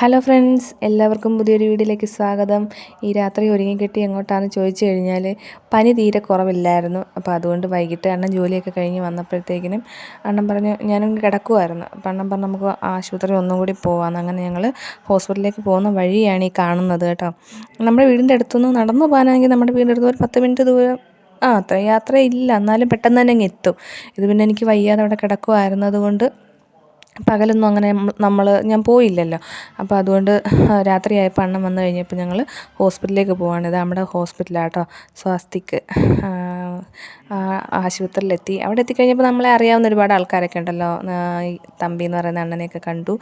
Hello friends എല്ലാവർക്കും പുതിയൊരു വീഡിയോയിലേക്ക് സ്വാഗതം. ഈ രാത്രി ഒരുങ്ങി കെട്ടി എങ്ങോട്ടാണെന്ന് ചോദിച്ചു കഴിഞ്ഞാൽ പനി തീരെ കുറവില്ലായിരുന്നു. അപ്പോൾ അതുകൊണ്ട് വൈകിട്ട് അണ്ണൻ ജോലിയൊക്കെ കഴിഞ്ഞ് വന്നപ്പോഴത്തേക്കിനും അണ്ണൻ പറഞ്ഞു ഞാനും കിടക്കുമായിരുന്നു അപ്പോൾ അണ്ണൻ പറഞ്ഞു നമുക്ക് ആശുപത്രി ഒന്നും കൂടി പോകാമെന്ന് അങ്ങനെ ഞങ്ങൾ ഹോസ്പിറ്റലിലേക്ക് പോകുന്ന വഴിയാണ് ഈ കാണുന്നത് കേട്ടോ. നമ്മുടെ വീടിന്റെ അടുത്തുനിന്ന് നടന്നു പോകാനാണെങ്കിൽ നമ്മുടെ വീടിന്റെ അടുത്ത് ഒരു പത്ത് മിനിറ്റ് ദൂരം ആ അത്ര യാത്രയില്ല. എന്നാലും പെട്ടെന്ന് തന്നെ അങ്ങ് എത്തും. ഇത് പിന്നെ എനിക്ക് വയ്യാതെ അവിടെ കിടക്കുമായിരുന്നത് കൊണ്ട് പകലൊന്നും അങ്ങനെ നമ്മൾ ഞാൻ പോയില്ലല്ലോ. അപ്പോൾ അതുകൊണ്ട് രാത്രിയായപ്പോൾ അണ്ണൻ വന്നു കഴിഞ്ഞപ്പോൾ ഞങ്ങൾ ഹോസ്പിറ്റലിലേക്ക് പോവാണ്. ഇത് നമ്മുടെ കേട്ടോ സ്വാസ്തിക് ആശുപത്രിയിലെത്തി. അവിടെ എത്തിക്കഴിഞ്ഞപ്പോൾ നമ്മളെ അറിയാവുന്ന ഒരുപാട് ആൾക്കാരൊക്കെ ഉണ്ടല്ലോ. തമ്പി എന്ന് പറയുന്ന അണ്ണനെയൊക്കെ കണ്ടു.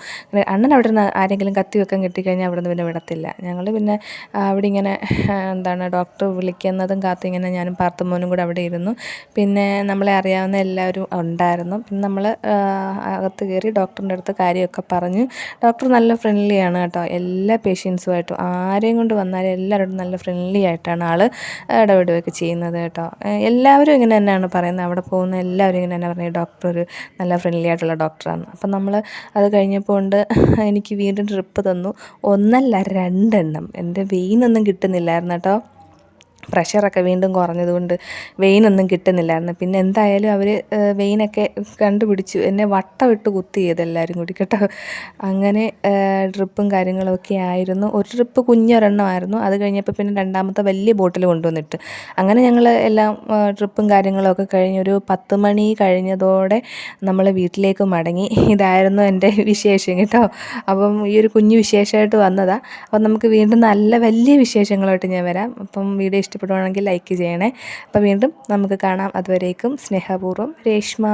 അണ്ണൻ അവിടെ നിന്ന് ആരെങ്കിലും കത്തി വെക്കാൻ കിട്ടിക്കഴിഞ്ഞാൽ അവിടെ നിന്ന് പിന്നെ വിടത്തില്ല. ഞങ്ങൾ പിന്നെ അവിടെ ഇങ്ങനെ എന്താണ് ഡോക്ടർ വിളിക്കുന്നതും കാത്തിങ്ങനെ ഞാനും പാർത്തുമോനും കൂടെ അവിടെ ഇരുന്നു. പിന്നെ നമ്മളെ അറിയാവുന്ന എല്ലാവരും ഉണ്ടായിരുന്നു. പിന്നെ നമ്മൾ അകത്ത് കയറി ഡോക്ടറിന്റെ അടുത്ത് കാര്യമൊക്കെ പറഞ്ഞു. ഡോക്ടർ നല്ല ഫ്രണ്ട്ലിയാണ് കേട്ടോ. എല്ലാ പേഷ്യൻസുമായിട്ടും ആരെയും കൊണ്ട് വന്നാലും എല്ലാവരോടും നല്ല ഫ്രണ്ട്ലി ആയിട്ടാണ് ആൾ ഇടപെടുകയൊക്കെ ചെയ്യുന്നത് കേട്ടോ. എല്ലാവരും ഇങ്ങനെ തന്നെയാണ് പറയുന്നത്. അവിടെ പോകുന്ന എല്ലാവരും ഇങ്ങനെ തന്നെ പറയുന്നത് ഡോക്ടർ ഒരു നല്ല ഫ്രണ്ട്ലി ആയിട്ടുള്ള ഡോക്ടറാണ് അപ്പം നമ്മൾ അത് കഴിഞ്ഞപ്പോൾ കൊണ്ട് എനിക്ക് വീണ്ടും ട്രിപ്പ് തന്നു. ഒന്നല്ല രണ്ടെണ്ണം. എന്റെ വെയിനൊന്നും കിട്ടുന്നില്ലായിരുന്നു കേട്ടോ. പ്രഷറൊക്കെ വീണ്ടും കുറഞ്ഞതുകൊണ്ട് വെയിനൊന്നും കിട്ടുന്നില്ലായിരുന്നു. പിന്നെ എന്തായാലും അവർ വെയിനൊക്കെ കണ്ടുപിടിച്ചു. എന്നെ വട്ടമിട്ട് കുത്തി ചെയ്ത് എല്ലാവരും കൂടി കേട്ടോ. അങ്ങനെ ട്രിപ്പും കാര്യങ്ങളൊക്കെ ആയിരുന്നു. ഒരു ട്രിപ്പ് കുഞ്ഞൊരെണ്ണമായിരുന്നു. അത് കഴിഞ്ഞപ്പോൾ പിന്നെ രണ്ടാമത്തെ വലിയ ബോട്ടിൽ കൊണ്ടുവന്നിട്ട്. അങ്ങനെ ഞങ്ങൾ എല്ലാം ട്രിപ്പും കാര്യങ്ങളൊക്കെ കഴിഞ്ഞ് ഒരു പത്ത് മണി കഴിഞ്ഞതോടെ നമ്മൾ വീട്ടിലേക്ക് മടങ്ങി. ഇതായിരുന്നു എന്റെ വിശേഷം കേട്ടോ. അപ്പം ഈ ഒരു കുഞ്ഞു വിശേഷമായിട്ട് വന്നതാണ് അപ്പം നമുക്ക് വീണ്ടും നല്ല വലിയ വിശേഷങ്ങളായിട്ട് ഞാൻ വരാം. അപ്പം വീഡിയോ ഇഷ്ടപ്പെടുവാണെങ്കിൽ ലൈക്ക് ചെയ്യണേ. അപ്പോൾ വീണ്ടും നമുക്ക് കാണാം. അതുവരേക്കും സ്നേഹപൂർവം രേഷ്മ.